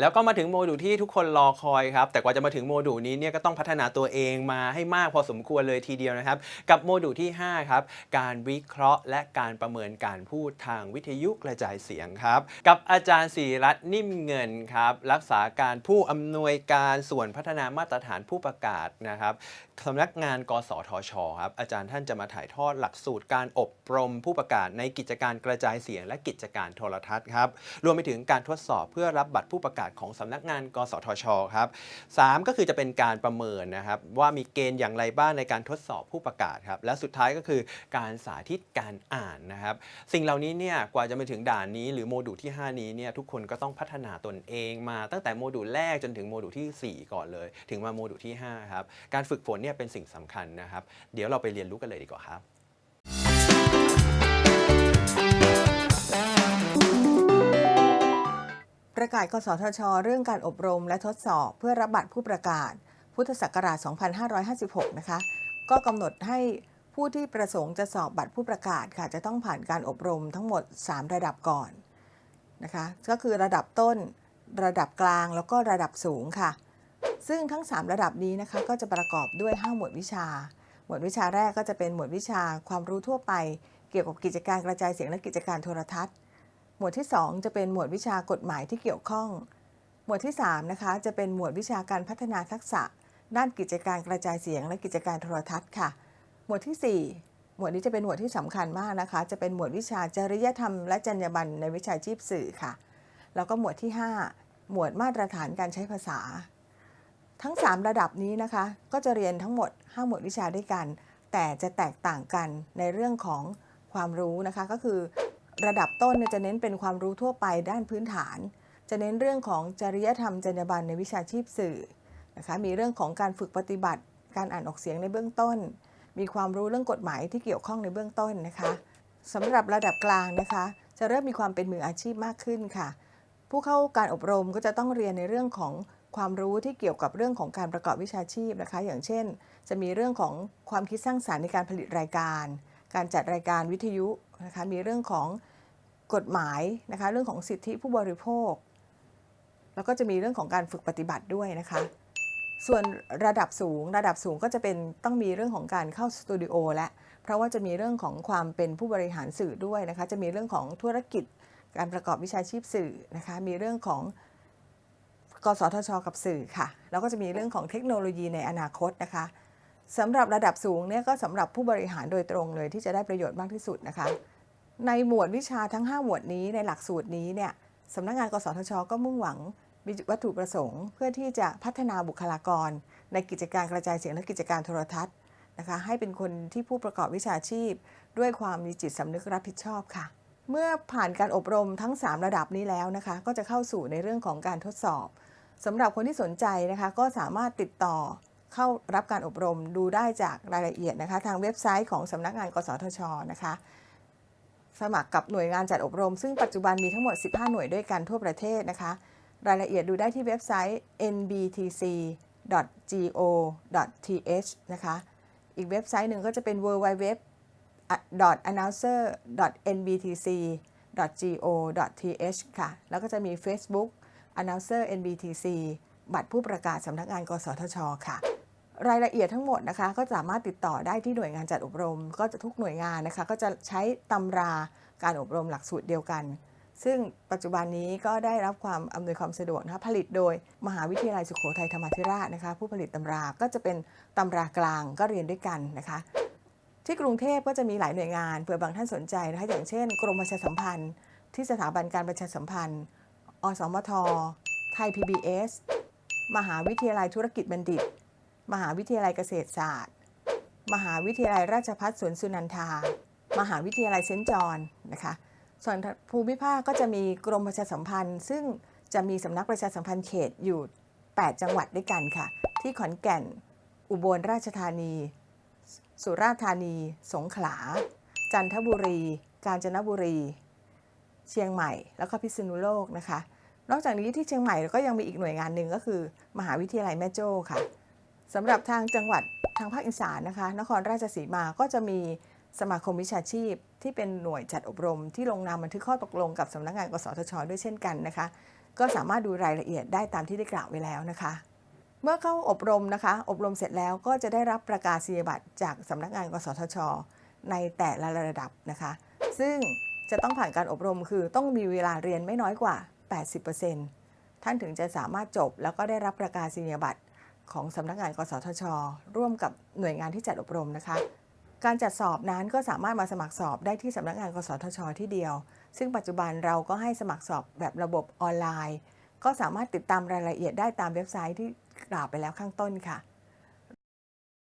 แล้วก็มาถึงโมดูลที่ทุกคนรอคอยครับ แต่กว่าจะมาถึงโมดูลนี้เนี่ยก็ต้องพัฒนาตัวเองมาให้มากพอสมควรเลยทีเดียวนะครับ กับโมดูลที่ 5 ครับ การวิเคราะห์ และการประเมินการพูดทางวิทยุกระจายเสียงครับ กับอาจารย์ศิรัตน์นิ่มเงินครับ รักษาการผู้อำนวยการส่วนพัฒนามาตรฐานผู้ประกาศนะครับสำนักงานกสทชครับอาจารย์ท่านจะมาถ่ายทอดหลักสูตรการอบรมผู้ประกาศในกิจการกระจายเสียง และกิจการโทรทัศน์ครับรวมไปถึงการทดสอบเพื่อรับบัตรผู้ประกาศของสำนักงาน กสทชครับ3ก็คือจะเป็นการประเมินนะครับว่ามีเกณฑ์อย่างไรบ้างในการทดสอบผู้ประกาศครับ และสุดท้ายก็คือการสาธิตการอ่านนะครับ สิ่งเหล่านี้เนี่ยกว่าจะมาถึงด่านนี้ หรือโมดูลที่ 5 นี้เนี่ยทุกคนก็ต้องพัฒนาตนเองมาตั้งแต่โมดูลแรกจนถึงโมดูลทีสี่4 ก่อนเลย ถึงมาโมดูลที่5ครับการฝึกฝนเนี่ยเป็นสิ่งสำคัญนะครับ เดี๋ยวเราไปเรียนรู้กันเลยดีกว่าครับ ประกาศกสทช เรื่องการอบรมและทดสอบเพื่อรับบัตรผู้ประกาศ พุทธศักราช 2556 นะคะ ก็กำหนดให้ผู้ที่ประสงค์จะสอบบัตรผู้ประกาศค่ะ จะต้องผ่านการอบรมทั้งหมด 3 ระดับก่อนนะคะ ก็คือระดับต้น ระดับกลาง แล้วก็ระดับสูงค่ะ ซึ่งทั้ง 3 ระดับนี้นะคะ ก็จะประกอบด้วย 5 หมวดวิชา หมวดวิชาแรกก็จะเป็นหมวดวิชาความรู้ทั่วไป เกี่ยวกับกิจการกระจายเสียงและกิจการโทรทัศน์ หมวดที่ 2 จะเป็นหมวดวิชากฎหมายที่เกี่ยวข้อง หมวดที่ 3 นะคะ จะเป็นหมวดวิชาการพัฒนาทักษะ ด้านกิจการกระจายเสียง และกิจการโทรทัศน์ค่ะ หมวดที่ 4 หมวดนี้จะเป็นหมวดที่สำคัญมากนะคะ จะเป็นหมวดวิชาจริยธรรมและจรรยาบรรณในวิชาชีพสื่อค่ะ แล้วก็หมวดที่ 5 หมวดมาตรฐานการใช้ภาษา ทั้ง 3 ระดับนี้นะคะ ก็จะเรียนทั้งหมด 5 หมวดวิชาด้วยกัน แต่จะแตกต่างกันในเรื่องของความรู้นะคะก็คือ ระดับต้นจะเน้นเป็นความรู้ทั่วไปด้านพื้นฐาน จะเน้นเรื่องของจริยธรรมจรรยาบรรณในวิชาชีพสื่อนะคะมีเรื่องของการฝึกปฏิบัติ การอ่านออกเสียงในเบื้องต้น มีความรู้เรื่องกฎหมายที่เกี่ยวข้องในเบื้องต้นนะคะสำหรับระดับกลางนะคะ จะเริ่มมีความเป็นมืออาชีพมากขึ้นค่ะ ผู้เข้าการอบรมก็จะต้องเรียนในเรื่องของความรู้ที่เกี่ยวกับเรื่องของการประกอบวิชาชีพนะคะ อย่างเช่น จะมีเรื่องของความคิดสร้างสารรค์ในการผลิตรายการ การจัดรายการวิทยุ นะคะมีเรื่องของกฎหมายนะคะเรื่องของสิทธิผู้บริโภค แล้วก็จะมีเรื่องของการฝึกปฏิบัติด้วยนะคะส่วนระดับสูงระดับสูงก็จะเป็นต้องมีเรื่องของการเข้าสตูดิโอและเพราะว่าจะมีเรื่องของความเป็นผู้บริหารสื่อด้วยนะคะจะมีเรื่องของธุรกิจการประกอบวิชาชีพสื่อนะคะมีเรื่องของกสทช กับสื่อค่ะแล้วก็จะมีเรื่องของเทคโนโลยีในอนาคตนะคะ สำหรับระดับสูงเนี่ยก็สำหรับผู้บริหารโดยตรงเลยที่จะได้ประโยชน์มากที่สุดนะคะ ในหมวดวิชาทั้ง 5 หมวดนี้ในหลักสูตรนี้เนี่ยสำนักงานกสทช ก็มุ่งหวังมีวัตถุประสงค์ เพื่อที่จะพัฒนาบุคลากร ในกิจการกระจายเสียงและกิจการโทรทัศน์นะคะให้เป็นคนที่ผู้ประกอบวิชาชีพ ด้วยความมีจิตสำนึกรับผิดชอบค่ะ เมื่อผ่านการอบรมทั้ง 3 ระดับนี้แล้วนะคะ ก็จะเข้าสู่ในเรื่องของการทดสอบสำหรับคนที่สนใจนะคะ ก็สามารถติดต่อ เข้ารับการอบรมดูได้จากรายละเอียดนะคะ ทางเว็บไซต์ของสำนักงาน กสทชนะคะ สมัครกับหน่วยงานจัดอบรม ซึ่งปัจจุบันมีทั้งหมด 15 หน่วยด้วยกันทั่วประเทศนะคะ รายละเอียดดูได้ที่เว็บไซต์ nbtc.go.th นะคะ อีกเว็บไซต์หนึ่งก็จะเป็น www announcer nbtc go.th ค่ะ แล้วก็จะมี Facebook announcer nbtc บัตรผู้ประกาศสำนักงาน กสทช ค่ะ รายละเอียดทั้งหมดนะคะ ก็สามารถติดต่อได้ที่หน่วยงานจัดอบรม ก็จะทุกหน่วยงานนะคะ ก็จะใช้ตำราการอบรมหลักสูตรเดียวกัน ซึ่งปัจจุบันนี้ก็ได้รับความอำนวยความสะดวกนะคะผลิตโดยมหาวิทยาลัยสุโขทัยธรรมาธิราชนะคะ ผู้ผลิตตำราก็จะเป็นตำรากลางก็เรียนด้วยกันนะคะที่กรุงเทพก็จะมีหลายหน่วยงานเผื่อบางท่านสนใจนะคะอย่างเช่น กรมประชาสัมพันธ์ ที่สถาบันการประชาสัมพันธ์ อสมท ไทย PBS มหาวิทยาลัยธุรกิจบัณฑิต มหาวิทยาลัยเกษตรศาสตร์ มหาวิทยาลัยราชภัฏสวนสุนันทา มหาวิทยาลัยเซนจอนนะคะ ส่วนภูมิภาคก็จะมีกรมประชาสัมพันธ์ ซึ่งจะมีสำนักประชาสัมพันธ์เขตอยู่ 8 จังหวัดด้วยกันค่ะ ที่ขอนแก่น อุบลราชธานี สุราษฎร์ธานี สงขลา จันทบุรี กาญจนบุรี เชียงใหม่ แล้วก็พิษณุโลกนะคะ นอกจากนี้ที่เชียงใหม่ก็ยังมีอีกหน่วยงานหนึ่งก็คือ มหาวิทยาลัยแม่โจ้ค่ะ สำหรับทางจังหวัดทางภาคอีสานนะคะ นครราชสีมาก็จะมีสมาคมวิชาชีพ ที่เป็นหน่วยจัดอบรม ที่ลงนามบันทึกข้อตกลงกับสำนักงานกสทช ด้วยเช่นกันนะคะ ก็สามารถดูรายละเอียดได้ตามที่ได้กล่าวไว้แล้วนะคะ เมื่อเข้าอบรมนะคะ อบรมเสร็จแล้วก็จะได้รับประกาศนียบัตรจากสำนักงานกสทช ในแต่ละระดับนะคะ ซึ่งจะต้องผ่านการอบรมคือต้องมีเวลาเรียนไม่น้อยกว่า 80%ท่านถึงจะสามารถจบแล้วก็ได้รับประกาศนียบัตร ของสำนักงานกสทช ร่วมกับหน่วยงานที่จัดอบรมนะคะ การจัดสอบนั้นก็สามารถมาสมัครสอบได้ที่สำนักงานกสทช ที่เดียว ซึ่งปัจจุบันเราก็ให้สมัครสอบแบบระบบออนไลน์ ก็สามารถติดตามรายละเอียดได้ตามเว็บไซต์ที่กล่าวไปแล้วข้างต้นค่ะ